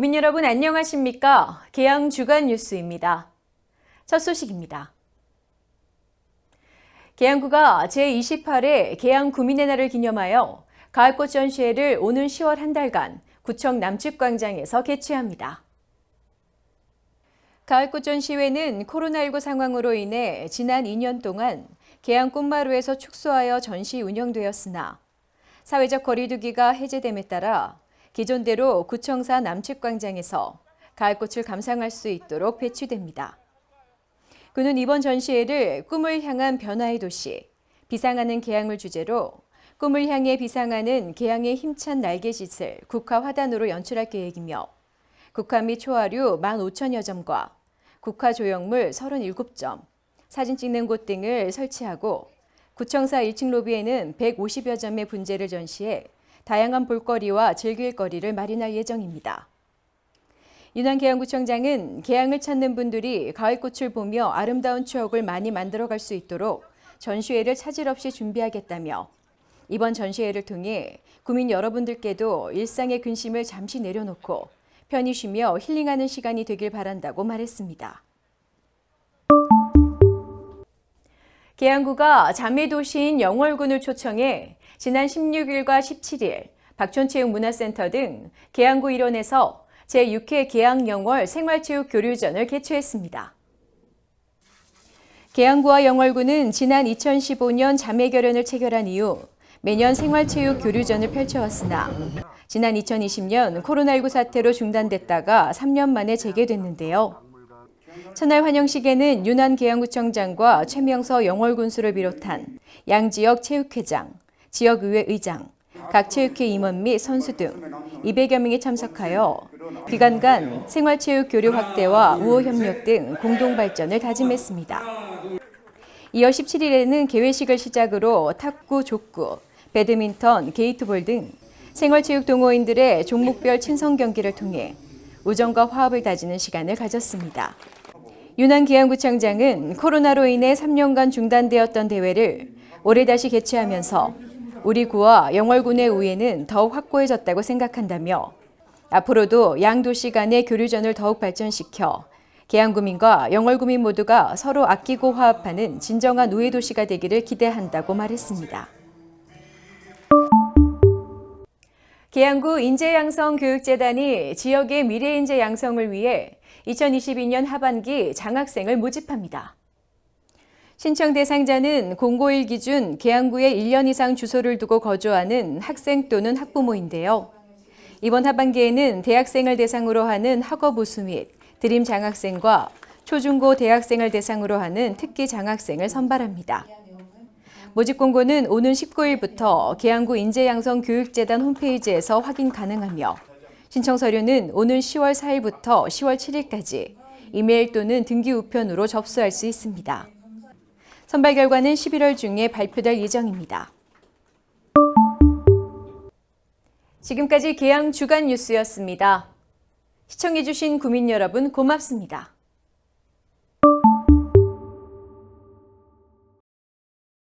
구민 여러분 안녕하십니까? 계양 주간 뉴스입니다. 첫 소식입니다. 계양구가 제28회 계양 구민의 날을 기념하여 가을꽃 전시회를 오는 10월 한 달간 구청 남측광장에서 개최합니다. 가을꽃 전시회는 코로나19 상황으로 인해 지난 2년 동안 계양 꽃마루에서 축소하여 전시 운영되었으나 사회적 거리두기가 해제됨에 따라 기존대로 구청사 남측 광장에서 가을꽃을 감상할 수 있도록 배치됩니다. 그는 이번 전시회를 꿈을 향한 변화의 도시, 비상하는 개항을 주제로 꿈을 향해 비상하는 개항의 힘찬 날개짓을 국화 화단으로 연출할 계획이며 국화 및 초화류 15,000여 점과 국화 조형물 37점, 사진 찍는 곳 등을 설치하고 구청사 1층 로비에는 150여 점의 분재를 전시해 다양한 볼거리와 즐길 거리를 마련할 예정입니다. 윤한 계양구청장은 계양을 찾는 분들이 가을꽃을 보며 아름다운 추억을 많이 만들어갈 수 있도록 전시회를 차질 없이 준비하겠다며 이번 전시회를 통해 구민 여러분들께도 일상의 근심을 잠시 내려놓고 편히 쉬며 힐링하는 시간이 되길 바란다고 말했습니다. 계양구가 자매도시인 영월군을 초청해 지난 16일과 17일 박촌체육문화센터 등 계양구 일원에서 제6회 계양영월 생활체육 교류전을 개최했습니다. 계양구와 영월구는 지난 2015년 자매결연을 체결한 이후 매년 생활체육 교류전을 펼쳐왔으나 지난 2020년 코로나19 사태로 중단됐다가 3년 만에 재개됐는데요. 첫날 환영식에는 윤한 계양구청장과 최명서 영월군수를 비롯한 양지역 체육회장, 지역의회 의장, 각 체육회 임원 및 선수 등 200여 명이 참석하여 기간 간 생활체육 교류 확대와 우호 협력 등 공동 발전을 다짐했습니다. 이어 17일에는 개회식을 시작으로 탁구, 족구, 배드민턴, 게이트볼 등 생활체육 동호인들의 종목별 친선 경기를 통해 우정과 화합을 다지는 시간을 가졌습니다. 윤한 기양구청장은 코로나로 인해 3년간 중단되었던 대회를 올해 다시 개최하면서 우리 구와 영월군의 우애는 더욱 확고해졌다고 생각한다며 앞으로도 양 도시 간의 교류전을 더욱 발전시켜 계양구민과 영월구민 모두가 서로 아끼고 화합하는 진정한 우애 도시가 되기를 기대한다고 말했습니다. 계양구 인재양성교육재단이 지역의 미래인재 양성을 위해 2022년 하반기 장학생을 모집합니다. 신청 대상자는 공고1 기준 계양구에 1년 이상 주소를 두고 거주하는 학생 또는 학부모인데요. 이번 하반기에는 대학생을 대상으로 하는 학업 우수 및 드림 장학생과 초중고 대학생을 대상으로 하는 특기 장학생을 선발합니다. 모집 공고는 오는 19일부터 계양구 인재양성교육재단 홈페이지에서 확인 가능하며 신청 서류는 오는 10월 4일부터 10월 7일까지 이메일 또는 등기 우편으로 접수할 수 있습니다. 선발 결과는 11월 중에 발표될 예정입니다. 지금까지 계양 주간 뉴스였습니다. 시청해주신 구민 여러분 고맙습니다.